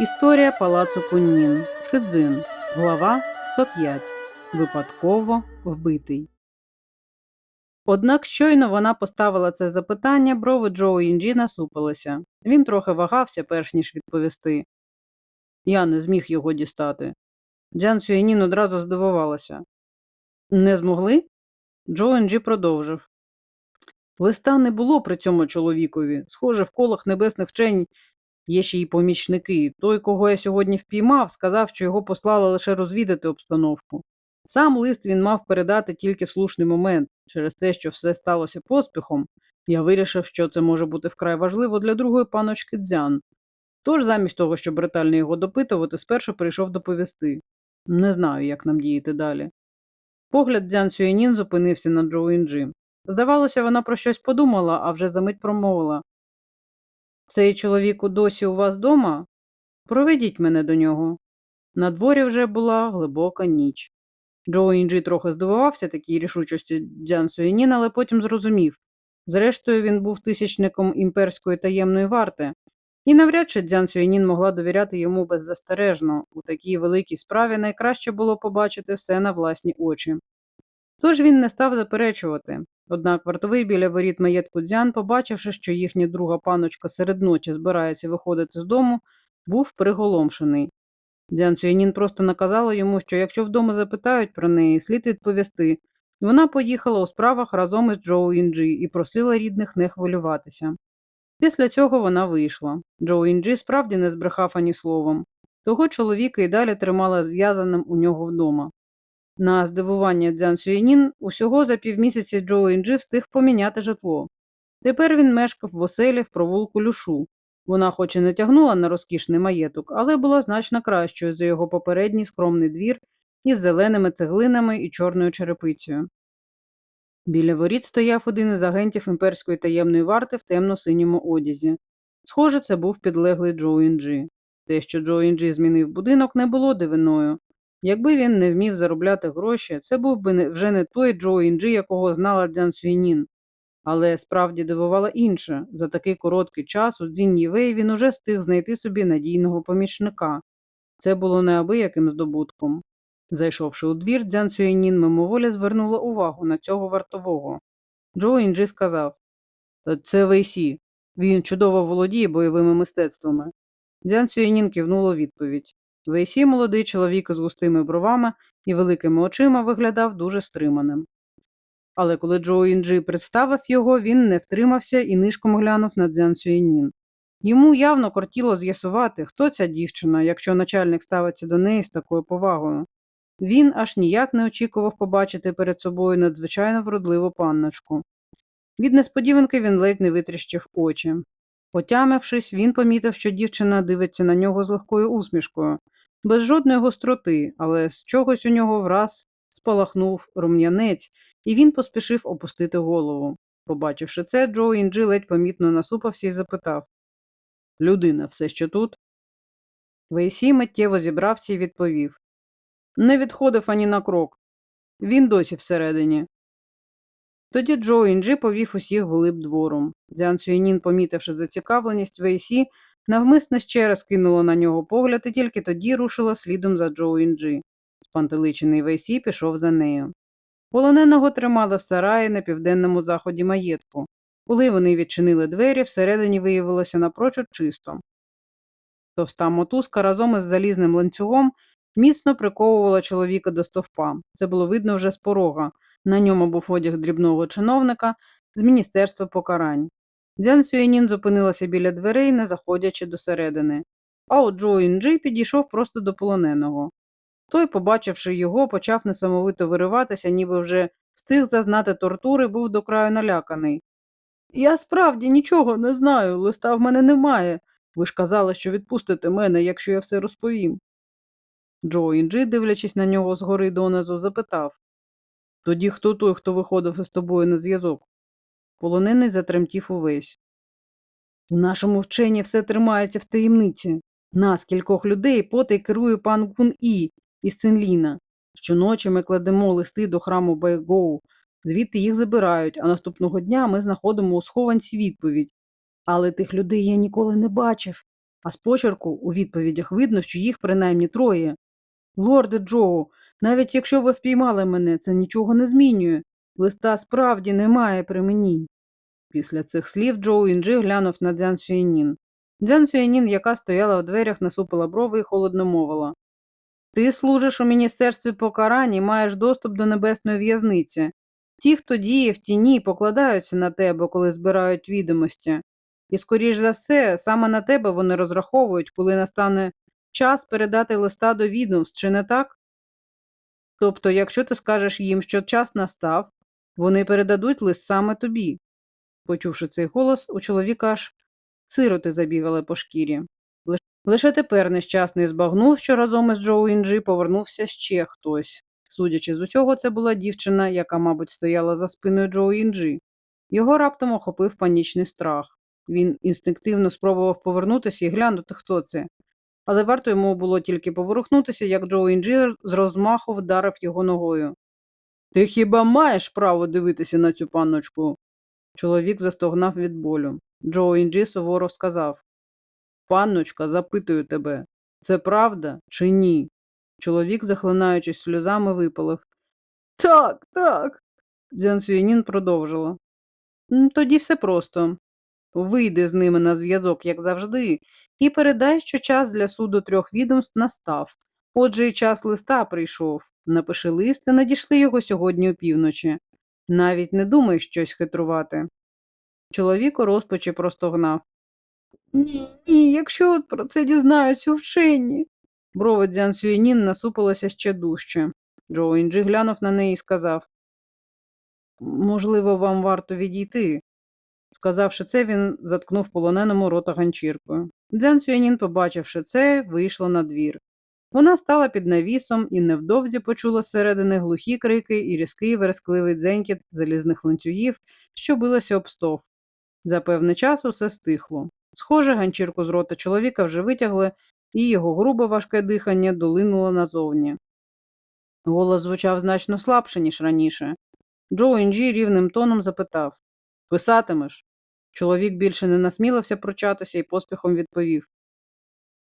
Історія палацу Куннін. Шидзин. Глава 105. Випадково вбитий. Однак щойно вона поставила це запитання, брови Джоу Інджі насупилися. Він трохи вагався, перш ніж відповісти. Я не зміг його дістати. Дзян Сюєнін одразу здивувалася. Не змогли? Джоу Інджі продовжив. Листа не було при цьому чоловікові. Схоже, в колах небесних вчень Є ще й помічники. Той, кого я сьогодні впіймав, сказав, що його послали лише розвідати обстановку. Сам лист він мав передати тільки в слушний момент, через те, що все сталося поспіхом, я вирішив, що це може бути вкрай важливо для другої паночки Дзян. Тож, замість того, щоб ретельно його допитувати, спершу прийшов доповісти. Не знаю, як нам діяти далі. Погляд Дзян Сюєнін зупинився на Джоу Інджі. Здавалося, вона про щось подумала, а вже за мить промовила. Цей чоловік досі у вас дома? Проведіть мене до нього. На дворі вже була глибока ніч. Джо Інджі трохи здивувався такій рішучості Дзян Суєнін, але потім зрозумів. Зрештою, він був тисячником імперської таємної варти, і навряд чи Дзян Сюєнін могла довіряти йому беззастережно. У такій великій справі найкраще було побачити все на власні очі. Тож він не став заперечувати. Однак вартовий біля воріт маєтку дзян, побачивши, що їхня друга паночка серед ночі збирається виходити з дому, був приголомшений. Дзян Цюєнін просто наказала йому, що якщо вдома запитають про неї, слід відповісти. Вона поїхала у справах разом із Джоу Інджі і просила рідних не хвилюватися. Після цього вона вийшла. Джоу Інджі справді не збрехав ані словом. Того чоловіка і далі тримала зв'язаним у нього вдома. На здивування Дзян Сюєнін усього за півмісяці Джоу Інджи встиг поміняти житло. Тепер він мешкав в оселі в провулку Люшу. Вона хоч і не тягнула на розкішний маєток, але була значно кращою за його попередній скромний двір із зеленими цеглинами і чорною черепицею. Біля воріт стояв один із агентів імперської таємної варти в темно-синьому одязі. Схоже, це був підлеглий Джоу Інджі. Те, що Джоу Інджі змінив будинок, не було дивиною. Якби він не вмів заробляти гроші, це був би вже не той Джо Інджі, якого знала Дзян Сюйнін. Але справді дивувало інше за такий короткий час у Дзінь Євей він уже встиг знайти собі надійного помічника. Це було неабияким здобутком. Зайшовши у двір, Дзян Сюєнін мимоволі звернула увагу на цього вартового. Джо Інджі сказав Це Вейсі. Він чудово володіє бойовими мистецтвами. Дзян Сюєнін кивнула відповідь. Вейсі молодий чоловік з густими бровами і великими очима виглядав дуже стриманим. Але коли Джо Інджі представив його, він не втримався і нишком глянув на Дзян Сюєнін. Йому явно кортіло з'ясувати, хто ця дівчина, якщо начальник ставиться до неї з такою повагою. Він аж ніяк не очікував побачити перед собою надзвичайно вродливу панночку. Від несподіванки він ледь не витріщив очі. Отямившись, він помітив, що дівчина дивиться на нього з легкою усмішкою, без жодної гостроти, але з чогось у нього враз спалахнув рум'янець, і він поспішив опустити голову. Побачивши це, Джо Інджі ледь помітно насупався і запитав Людина все ще тут? Вейсі миттєво зібрався і відповів Не відходив ані на крок. Він досі всередині. Тоді Джо Інджі повів усіх глиб двором. Дзян Сюєнін, помітивши зацікавленість Вейсі, навмисне ще раз кинуло на нього погляд і тільки тоді рушила слідом за Джо Інджі. Спантеличений Вейсі пішов за нею. Полоненого тримали в сараї на південному заході маєтку. Коли вони відчинили двері, всередині виявилося напрочуд чисто. Товста мотузка разом із залізним ланцюгом міцно приковувала чоловіка до стовпа. Це було видно вже з порога. На ньому був одяг дрібного чиновника з міністерства покарань. Дзян Сюєнін зупинилася біля дверей, не заходячи досередини. А от Джо Інджи підійшов просто до полоненого. Той, побачивши його, почав несамовито вириватися, ніби вже встиг зазнати тортури, був до краю наляканий. Я справді нічого не знаю, листа в мене немає. Ви ж казали, що відпустите мене, якщо я все розповім. Джо Інджи, дивлячись на нього згори донизу, запитав Тоді хто той, хто виходив із тобою на зв'язок? Полонений затремтів увесь. У нашому вченні все тримається в таємниці. Нас, кількох людей, потай керує пан Кун І із Цинліна. Щоночі ми кладемо листи до храму Байгоу, звідти їх забирають, а наступного дня ми знаходимо у схованці відповідь. Але тих людей я ніколи не бачив. а з почерку у відповідях видно, що їх принаймні троє. Лорде Джоу, навіть якщо ви впіймали мене, це нічого не змінює. Листа справді немає при мені. Після цих слів Джоу Інджи глянув на Дзян Сюєнін. Дзян Сюєнін, яка стояла в дверях, насупила брови і холодно мовила. Ти служиш у міністерстві покарань і маєш доступ до небесної в'язниці. Ті, хто діє в тіні, покладаються на тебе, коли збирають відомості. І, скоріш за все, саме на тебе вони розраховують, коли настане час передати листа до відомств, чи не так? Тобто, якщо ти скажеш їм, що час настав, вони передадуть лист саме тобі. Почувши цей голос, у чоловіка аж сироти забігали по шкірі. Лише тепер нещасний збагнув, що разом із Джоу Інджі повернувся ще хтось. Судячи з усього, це була дівчина, яка, мабуть, стояла за спиною Джоу Інджі. Його раптом охопив панічний страх. Він інстинктивно спробував повернутися і глянути, хто це. Але варто йому було тільки поворухнутися, як Джоу Інджі з розмаху вдарив його ногою. Ти хіба маєш право дивитися на цю панночку? Чоловік застогнав від болю. Джоу Інджі суворо сказав Панночка, запитую тебе, це правда чи ні? Чоловік, захлинаючись сльозами, випалив. Так, так. Дзян Сюєнін продовжила. Тоді все просто. Вийди з ними на зв'язок, як завжди, і передай, що час для суду трьох відомств настав. Отже, і час листа прийшов. Напиши лист і надішли його сьогодні опівночі. Навіть не думай щось хитрувати. Чоловік у розпачі простогнав. Ні, ні, якщо от про це дізнаються вчені. Брови Дзян Сюєнін насупилися ще дужче. Джо Інджі глянув на неї і сказав Можливо, вам варто відійти. Сказавши це, він заткнув полоненому рота ганчіркою. Дзян Сюєнін, побачивши це, вийшла на двір. Вона стала під навісом і невдовзі почула зсередини глухі крики і різкий верескливий дзенькіт залізних ланцюгів, що билися об стов. За певний час усе стихло. Схоже, ганчірку з рота чоловіка вже витягли, і його грубе важке дихання долинуло назовні. Голос звучав значно слабше, ніж раніше. Джо Інджі рівним тоном запитав Писатимеш? Чоловік більше не насмілився пручатися і поспіхом відповів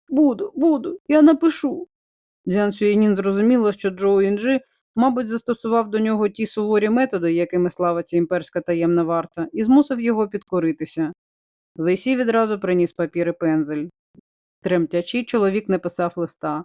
Буду, буду, я напишу. Дзян Сюєнін зрозуміло, що Джоу Інджі, мабуть, застосував до нього ті суворі методи, якими славиться імперська таємна варта, і змусив його підкоритися. Вейсі відразу приніс папір і пензель. Тремтячи, чоловік не писав листа.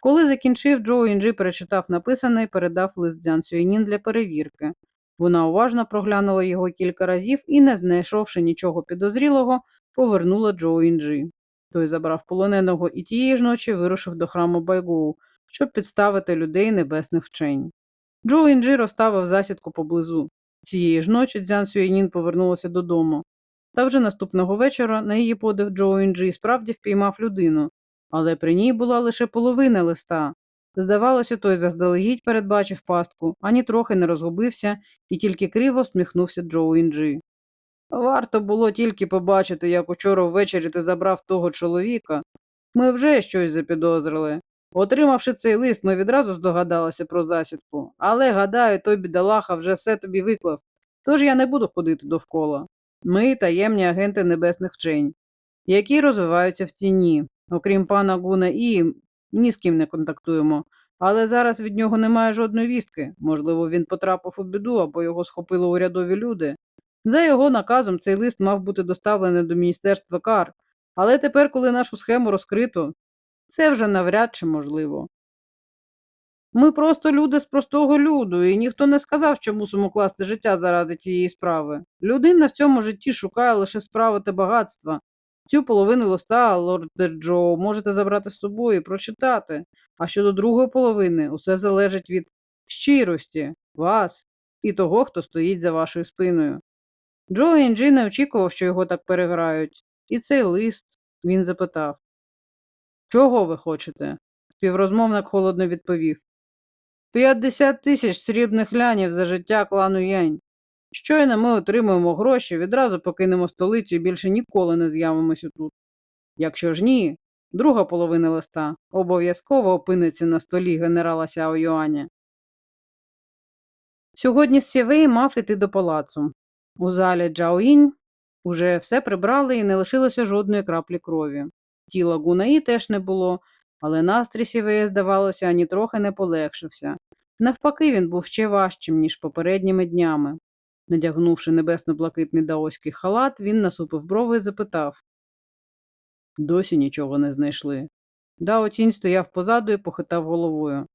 Коли закінчив, Джоу Інджі перечитав написане і передав лист Дзян Сюєнін для перевірки. Вона уважно проглянула його кілька разів і, не знайшовши нічого підозрілого, повернула Джоу Інджі. Той забрав полоненого і тієї ж ночі вирушив до храму Байгоу, щоб підставити людей небесних вчень. Джоу Інджі розставив засідку поблизу. Цієї ж ночі Дзян Сюєнін повернулася додому. Та вже наступного вечора на її подив Джоу Інджі справді впіймав людину, але при ній була лише половина листа. Здавалося, той заздалегідь передбачив пастку, ані трохи не розгубився і тільки криво всміхнувся Джоу Інджі. Варто було тільки побачити, як учора ввечері ти забрав того чоловіка. Ми вже щось запідозрили. Отримавши цей лист, ми відразу здогадалися про засідку, але, гадаю, той бідолаха вже все тобі виклав, тож я не буду ходити довкола. Ми таємні агенти небесних вчень, які розвиваються в тіні. Окрім пана Гуна і ні з ким не контактуємо. Але зараз від нього немає жодної вістки. Можливо, він потрапив у біду або його схопили урядові люди. За його наказом цей лист мав бути доставлений до Міністерства кар, але тепер, коли нашу схему розкрито, це вже навряд чи можливо. Ми просто люди з простого люду, і ніхто не сказав, що мусимо класти життя заради тієї справи. Людина в цьому житті шукає лише справи та багатства. Цю половину листа, лорде Джо, можете забрати з собою і прочитати. А щодо другої половини, усе залежить від щирості, вас і того, хто стоїть за вашою спиною. Джо Інджі не очікував, що його так переграють, і цей лист він запитав Чого ви хочете? Співрозмовник холодно відповів П'ятдесят тисяч срібних лянів за життя клану Янь. Щойно ми отримуємо гроші, відразу покинемо столицю і більше ніколи не з'явимося тут. Якщо ж ні, друга половина листа обов'язково опиниться на столі генерала Сяо Юаня. Сьогодні Сєвей мав іти до палацу. У залі Джаоїнь уже все прибрали і не лишилося жодної краплі крові. тіла Гунаї теж не було, але настрій Сівея, здавалося, ані трохи не полегшився. Навпаки, він був ще важчим, ніж попередніми днями. Надягнувши небесно-блакитний даоський халат, він насупив брови і запитав. Досі нічого не знайшли. Дао Цінь стояв позаду і похитав головою.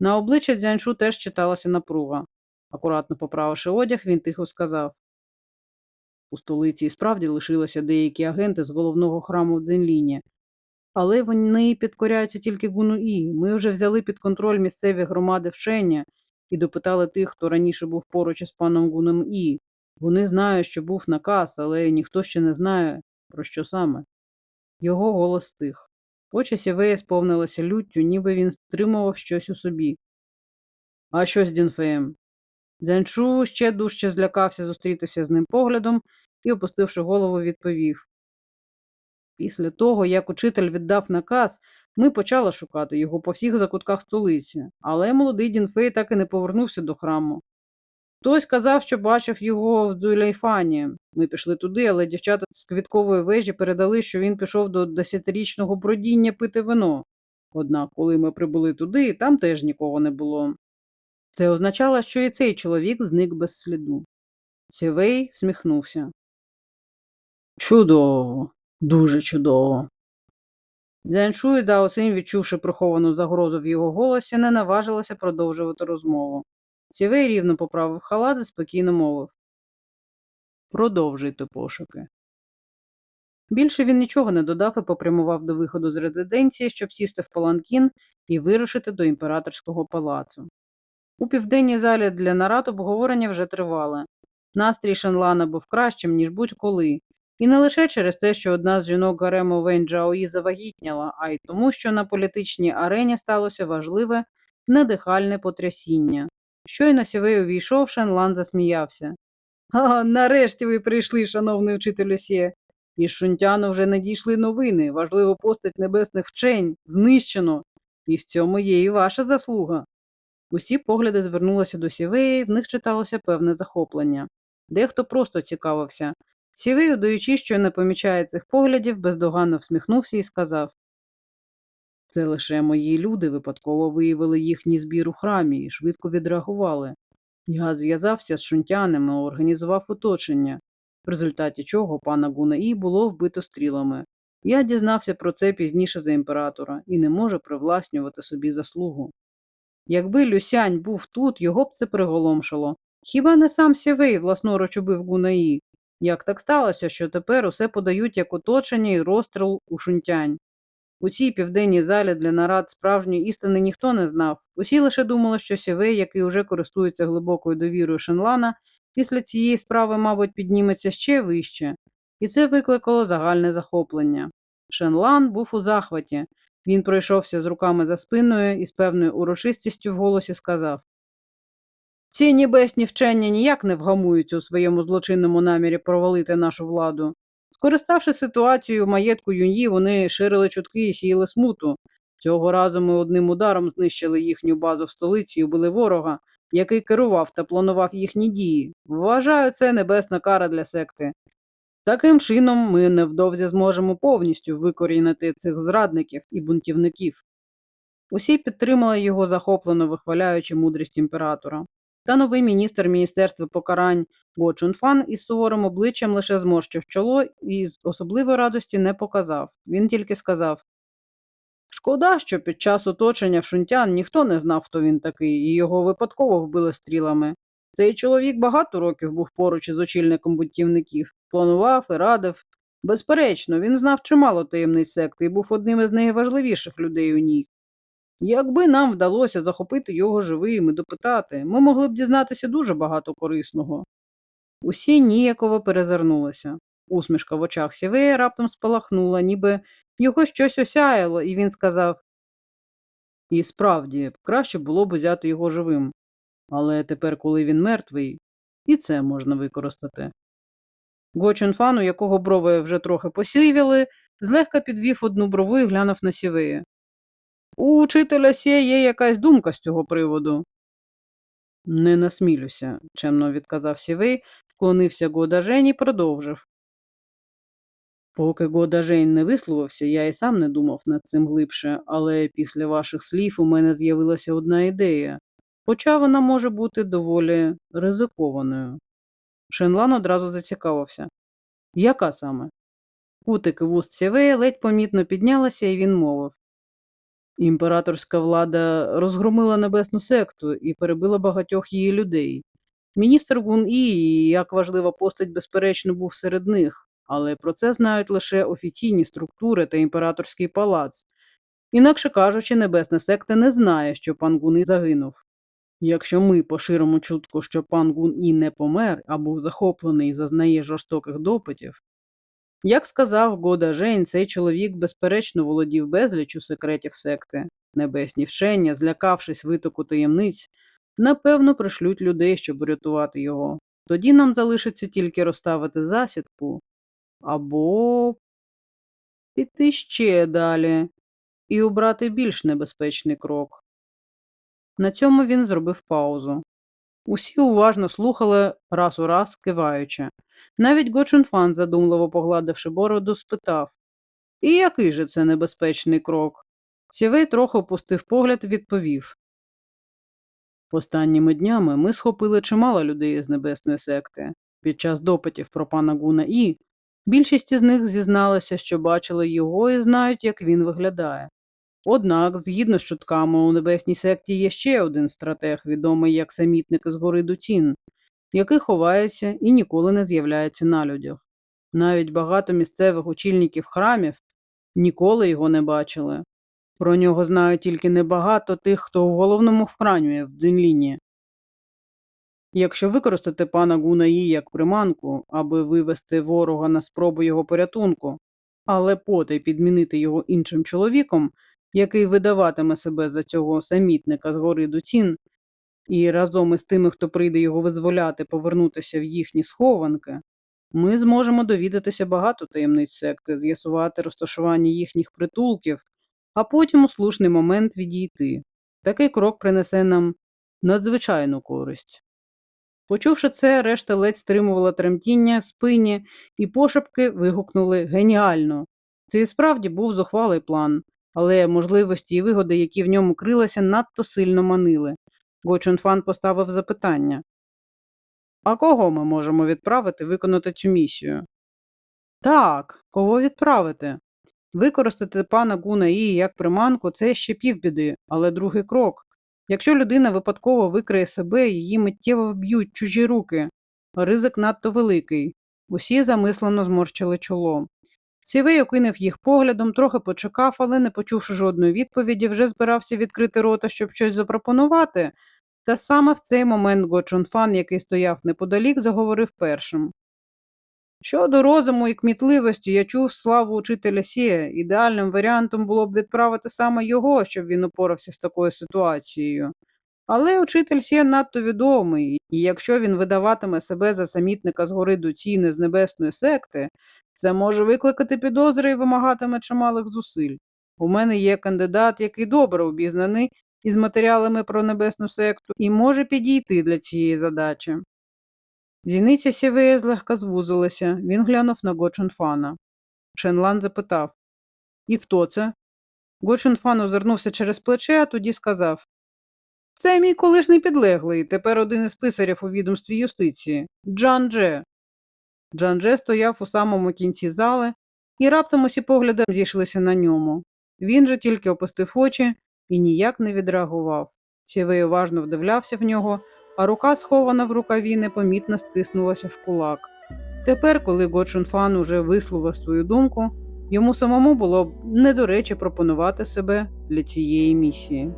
На обличчя Дзяншу теж читалася напруга. Акуратно поправивши одяг, він тихо сказав. У столиці і справді лишилися деякі агенти з головного храму Дзенліні. Але вони підкоряються тільки Гунуї. Ми вже взяли під контроль місцеві громади вчення і допитали тих, хто раніше був поруч із паном Гуном І. Вони знають, що був наказ, але ніхто ще не знає, про що саме. Його голос стих. Очі Сівея сповнилися люттю, ніби він стримував щось у собі. А що з Дінфеєм? Дзянчу ще дужче злякався зустрітися з ним поглядом і, опустивши голову, відповів. Після того, як учитель віддав наказ, ми почали шукати його по всіх закутках столиці, але молодий Дінфей так і не повернувся до храму. Хтось казав, що бачив його в Дзуляйфані. Ми пішли туди, але дівчата з квіткової вежі передали, що він пішов до десятирічного бродіння пити вино. Однак, коли ми прибули туди, там теж нікого не було. Це означало, що і цей чоловік зник без сліду. Сівей всміхнувся. Чудово, дуже чудово. Дзяншу і Дао відчувши приховану загрозу в його голосі, не наважилися продовжувати розмову. Сівей рівно поправив халат і спокійно мовив. Продовжуйте пошуки. Більше він нічого не додав і попрямував до виходу з резиденції, щоб сісти в паланкін і вирушити до імператорського палацу. У південній залі для нарад обговорення вже тривали. Настрій Шенлана був кращим, ніж будь-коли, і не лише через те, що одна з жінок гарему Вейн Джаої завагітняла, а й тому, що на політичній арені сталося важливе, надихальне потрясіння. Щойно сівей увійшов, Шенлан засміявся. А, нарешті ви прийшли, шановний учитель Сє. Із Шунтяну вже надійшли новини. Важливу постать небесних вчень знищено. І в цьому є і ваша заслуга. Усі погляди звернулися до Сівеї, в них читалося певне захоплення. Дехто просто цікавився. Сівей, удаючи, що не помічає цих поглядів, бездоганно всміхнувся і сказав Це лише мої люди випадково виявили їхній збір у храмі і швидко відреагували. Я зв'язався з шунтянами, організував оточення, в результаті чого пана Гунаї було вбито стрілами. Я дізнався про це пізніше за імператора і не можу привласнювати собі заслугу. Якби Люсянь був тут, його б це приголомшило. Хіба не сам Сєвей власноруч убив Гунаї? Як так сталося, що тепер усе подають як оточення і розстріл у шунтянь? У цій південній залі для нарад справжньої істини ніхто не знав. Усі лише думали, що Сєвей, який уже користується глибокою довірою Шенлана, після цієї справи, мабуть, підніметься ще вище, і це викликало загальне захоплення. Шенлан був у захваті. Він пройшовся з руками за спиною і з певною урочистістю в голосі сказав Ці небесні вчення ніяк не вгамуються у своєму злочинному намірі провалити нашу владу. Скориставши ситуацією в маєтку Юньї, вони ширили чутки і сіяли смуту. Цього разу ми одним ударом знищили їхню базу в столиці і убили ворога, який керував та планував їхні дії. Вважаю, це небесна кара для секти. Таким чином, ми невдовзі зможемо повністю викорінити цих зрадників і бунтівників. Усі підтримали його захоплено вихваляючи мудрість імператора. Та новий міністр Міністерства покарань Го Чунфан із суворим обличчям лише зморщив чоло і з особливої радості не показав. Він тільки сказав Шкода, що під час оточення в шунтян ніхто не знав, хто він такий, і його випадково вбили стрілами. Цей чоловік багато років був поруч із очільником бунтівників, планував і радив. Безперечно, він знав чимало таємниць секти і був одним із найважливіших людей у ній. Якби нам вдалося захопити його живим і допитати, ми могли б дізнатися дуже багато корисного. Усі ніяково перезирнулися. Усмішка в очах Сівея раптом спалахнула, ніби його щось осяяло, і він сказав І справді, краще було б взяти його живим. Але тепер, коли він мертвий, і це можна використати. Го Чунфан, у якого брови вже трохи посивіли, злегка підвів одну брову і глянув на Сівея. У учителя Сє є якась думка з цього приводу. Не насмілюся, чемно відказав Сівей, вклонився Годажень і продовжив. Поки Года Жейн не висловився, я і сам не думав над цим глибше, але після ваших слів у мене з'явилася одна ідея, хоча вона може бути доволі ризикованою. Шенлан одразу зацікавився. Яка саме? Кутики вуст Сєвея ледь помітно піднялися, і він мовив. Імператорська влада розгромила небесну секту і перебила багатьох її людей. Міністр Гун І, як важлива постать, безперечно, був серед них, але про це знають лише офіційні структури та імператорський палац. Інакше кажучи, небесна секта не знає, що пан Гун І загинув. Якщо ми поширимо чутку, що пан Гун І не помер, а був захоплений і зазнає жорстоких допитів, як сказав Года Жень, цей чоловік безперечно володів безлічу секретів секти. Небесні вчення, злякавшись витоку таємниць, напевно пришлють людей, щоб врятувати його. Тоді нам залишиться тільки розставити засідку або піти ще далі і обрати більш небезпечний крок. На цьому він зробив паузу. Усі уважно слухали раз у раз, киваючи. Навіть Гочунфан, задумливо погладивши бороду, спитав І який же це небезпечний крок? Сівей трохи опустив погляд відповів. Останніми днями ми схопили чимало людей з небесної секти. Під час допитів про пана Гуна І більшість із них зізналися, що бачили його і знають, як він виглядає. Однак, згідно з чутками, у небесній секті є ще один стратег, відомий як самітник із гори Дуцін, який ховається і ніколи не з'являється на людях. Навіть багато місцевих очільників храмів ніколи його не бачили. Про нього знають тільки небагато тих, хто у головному вхранює в Дзинліні. Якщо використати пана Гунаї як приманку, аби вивести ворога на спробу його порятунку, але потай підмінити його іншим чоловіком, який видаватиме себе за цього самітника з гори Дуцін, і разом із тими, хто прийде його визволяти, повернутися в їхні схованки, ми зможемо довідатися багато таємниць секти, з'ясувати розташування їхніх притулків, а потім у слушний момент відійти. Такий крок принесе нам надзвичайну користь. Почувши це, решта ледь стримувала тремтіння в спині, і пошепки вигукнули геніально. Це і справді був зухвалий план, але можливості і вигоди, які в ньому крилися, надто сильно манили. Гочунфан поставив запитання. А кого ми можемо відправити виконати цю місію? Так, кого відправити? Використати пана Гуна І як приманку це ще півбіди, але другий крок. Якщо людина випадково викриє себе, її миттєво вб'ють чужі руки. Ризик надто великий. Усі замислено зморщили чоло. Сівей окинув їх поглядом, трохи почекав, але, не почувши жодної відповіді, вже збирався відкрити рота, щоб щось запропонувати. Та саме в цей момент Гочунфан, який стояв неподалік, заговорив першим. Щодо розуму і кмітливості, я чув славу учителя Сія. Ідеальним варіантом було б відправити саме його, щоб він упорався з такою ситуацією. Але учитель Сія надто відомий, і якщо він видаватиме себе за самітника з гори Дуціни з небесної секти, це може викликати підозри і вимагатиме чималих зусиль. У мене є кандидат, який добре обізнаний із матеріалами про небесну секту і може підійти для цієї задачі. Зіниця Сєвея злегка звузилася, він глянув на Гочунфана. Шенлан запитав І хто це? Гочунфан озирнувся через плече, а тоді сказав Це мій колишній підлеглий, тепер один із писарів у відомстві юстиції Джан Дже. Джан Дже стояв у самому кінці зали, і раптом усі погляди зійшлися на ньому. Він же тільки опустив очі і ніяк не відреагував. Сєвей уважно вдивлявся в нього, а рука, схована в рукаві, непомітно стиснулася в кулак. Тепер, коли Гочунфан уже висловив свою думку, йому самому було б не до речі пропонувати себе для цієї місії.